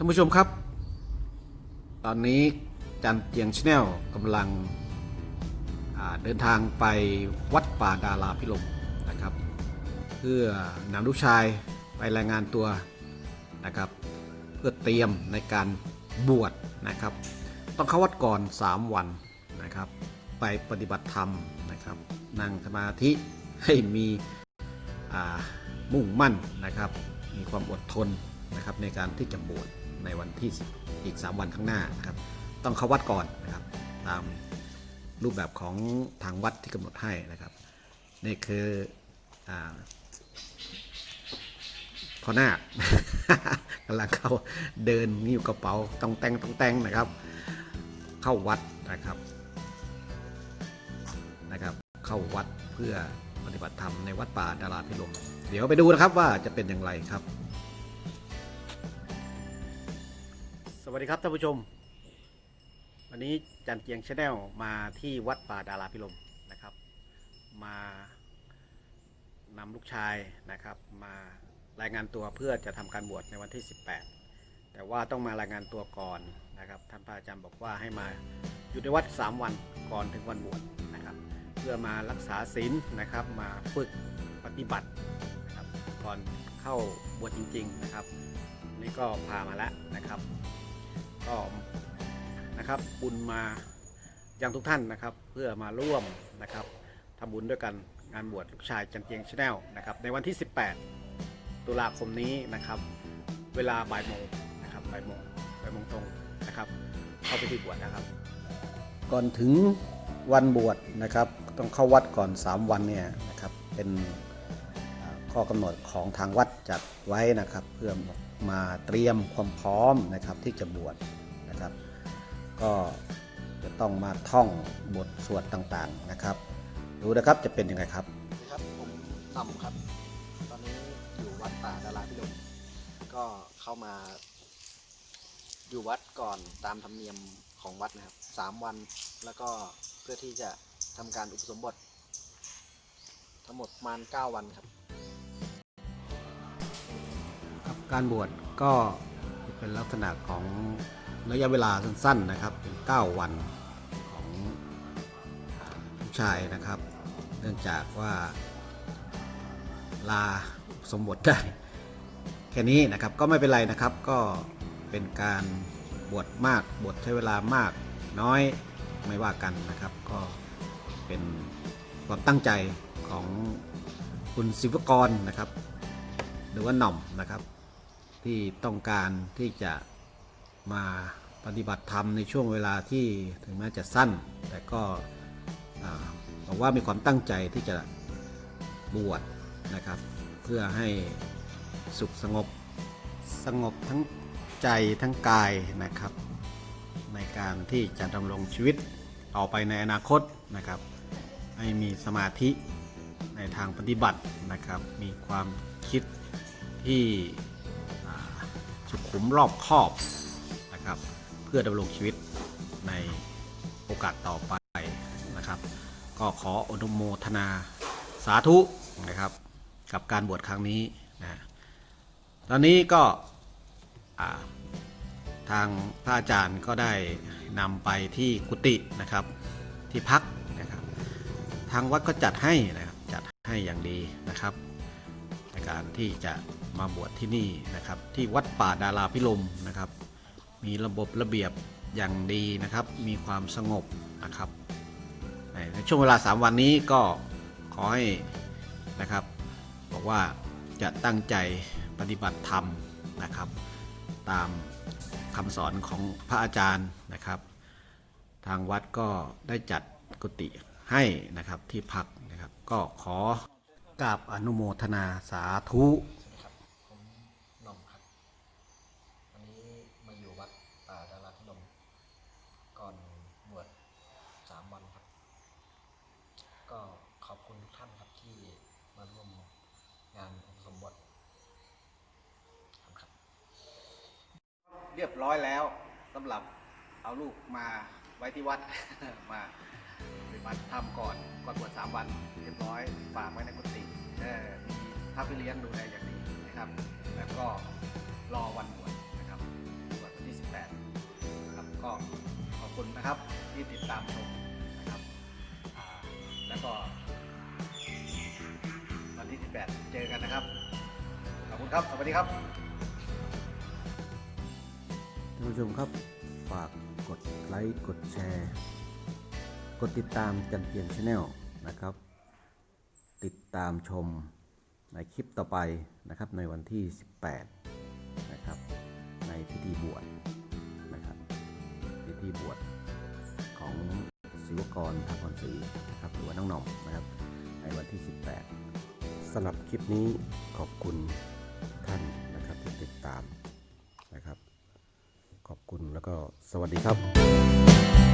ท่านผู้ชมครับ ตอนนี้จันเจียงชแนลกำลังเดินทางไปวัดป่าดาราพิลมนะครับ เพื่อนำลูกชายไปรายงานตัวนะครับ เพื่อเตรียมในการบวชนะครับ ต้องเข้าวัดก่อน 3 วันนะครับ ไปปฏิบัติธรรมนะครับ นั่งสมาธิให้มีมุ่งมั่นนะครับ มีความอดทนนะครับในการที่จะบวช ในวันที่อีก 3 วันข้างหน้านะครับ ต้องเข้าวัดก่อนนะครับ ตามรูปแบบของทางวัดที่กำหนดให้นะครับ นี่คืออพ่อนากำลังเข้าเดินนิ้วกระเป๋าต้องแต่งต้องแต่งนะครับ เข้าวัดนะครับนะครับ เข้าวัดเพื่อปฏิบัติธรรมในวัดป่าดาราพิรมเดี๋ยวไปดูนะครับว่าจะเป็นอย่างไรครับ สวัสดีครับท่านผู้ชม วันนี้จันเกียงชาแนลมาที่วัดป่าดาราพิรมนะครับ มานำลูกชายนะครับ มารายงานตัวเพื่อจะทำการบวชในวันที่ 18 แต่ว่าต้องมารายงานตัวก่อนนะครับท่านพระอาจารย์บอกว่าให้มาอยู่ในวัด 3 วันก่อนถึงวันบวชนะครับ เพื่อมารักษาศีลนะครับ มาฝึกปฏิบัตินะครับก่อนเข้าบวชจริง ๆ นะครับนี่ก็พามาแล้วนะครับ ก็นะครับบุญมายังทุกท่านนะครับ เพื่อมาร่วมนะครับทำบุญด้วยกันงานบวชลูกชายจันเจียงชาแนลนะครับในวันที่ 18 ตุลาคมนี้นะครับ เวลาบ่ายโมงนะครับบ่ายโมงบ่ายโมงตรงนะครับ เข้าไปที่บวชนะครับ ก่อนถึงวันบวชนะครับ ต้องเข้าวัดก่อน 3 วันเนี่ยนะครับเป็นข้อกำหนดของทางวัดจัดไว้นะครับ เพื่อ มาเตรียมความพร้อมนะครับที่จะบวชนะครับ ก็จะต้องมาท่องบทสวดต่างๆนะครับ ดูนะครับจะเป็นยังไงครับครับผมต่ำครับ ตอนนี้อยู่วัดป่าดาราพิรมก็เข้ามา อยู่วัดก่อนตามธรรมเนียมของวัดนะครับสามวันแล้วก็เพื่อที่จะทำการอุปสมบท ทั้งหมดประมาณเก้าวันครับ การบวชก็เป็นลักษณะของระยะเวลาสั้นๆนะครับเป็น9วันของผู้ชายนะครับ เนื่องจากว่าลาสมบทได้ แค่นี้นะครับก็ไม่เป็นไรนะครับก็เป็นการบวชมากบวชใช้เวลามากน้อยไม่ว่ากันนะครับ ก็เป็นความตั้งใจของคุณศิวกรนะครับ หรือว่าหน่อมนะครับ ที่ต้องการที่จะมาปฏิบัติธรรมในช่วงเวลาที่ถึงแม้จะสั้น แต่ก็บอกว่ามีความตั้งใจที่จะบวชนะครับ เพื่อให้สุขสงบสงบทั้งใจทั้งกายนะครับ ในการที่จะดำรงชีวิตต่อไปในอนาคตนะครับ ให้มีสมาธิในทางปฏิบัตินะครับ มีความคิดที่ สุขุมรอบคอบนะครับ เพื่อดำรงชีวิตในโอกาสต่อไปนะครับ ก็ขออนุโมทนาสาธุนะครับ กับการบวชครั้งนี้นะตอนนี้ก็ทางพระอาจารย์ก็ได้นำไปที่กุฏินะครับที่พักนะครับ ทางวัดก็จัดให้นะครับจัดให้อย่างดีนะครับ การที่จะมาบวชที่นี่นะครับ ที่วัดป่าดาราพิลมนะครับ มีระบบระเบียบอย่างดีนะครับ มีความสงบนะครับในช่วงเวลา 3 วันนี้ก็ขอให้นะครับ บอกว่าจะตั้งใจปฏิบัติธรรมนะครับ ตามคำสอนของพระอาจารย์นะครับ ทางวัดก็ได้จัดกุฏิให้นะครับที่พักนะครับ ก็ขอ กราบอนุโมทนาสาธุครับผมหน่อมครับ วันนี้มาอยู่วัดป่าดาราพิรมก่อนบวชสามวันครับ ก็ขอบคุณทุกท่านครับที่มาร่วมงานอุปสมบทครับ เรียบร้อยแล้วสำหรับเอาลูกมาไว้ที่วัดมา ไปวัดถ้ำก่อนก่อนบวชสามวันเรียบร้อยฝากไว้ในกุฏิถ้ามีพระพิเลี้ยงดูแลอย่างดีนะครับ แล้วก็รอวันบวชนะครับบวชวันที่สิ18นะครับก็ขอบคุณนะครับที่ติดตามชมนะครับแล้วก็วันที่สิบแปดเจอกันนะครับขอบคุณครับสวัสดีครับท่านผู้ชมครับฝากกดไลค์กดแชร์ กดติดตามจันเพียนชาแนลนะครับ ติดตามชมในคลิปต่อไปนะครับในวันที่ 18 นะครับ ในพิธีบวชนะครับ พิธีบวชของศิวกรทางคอนศรีนะครับหรือว่าน้องหน่อมนะครับ ในวันที่ 18สำหรับคลิปนี้ขอบคุณท่านนะครับที่ติดตามนะครับ ขอบคุณแล้วก็สวัสดีครับ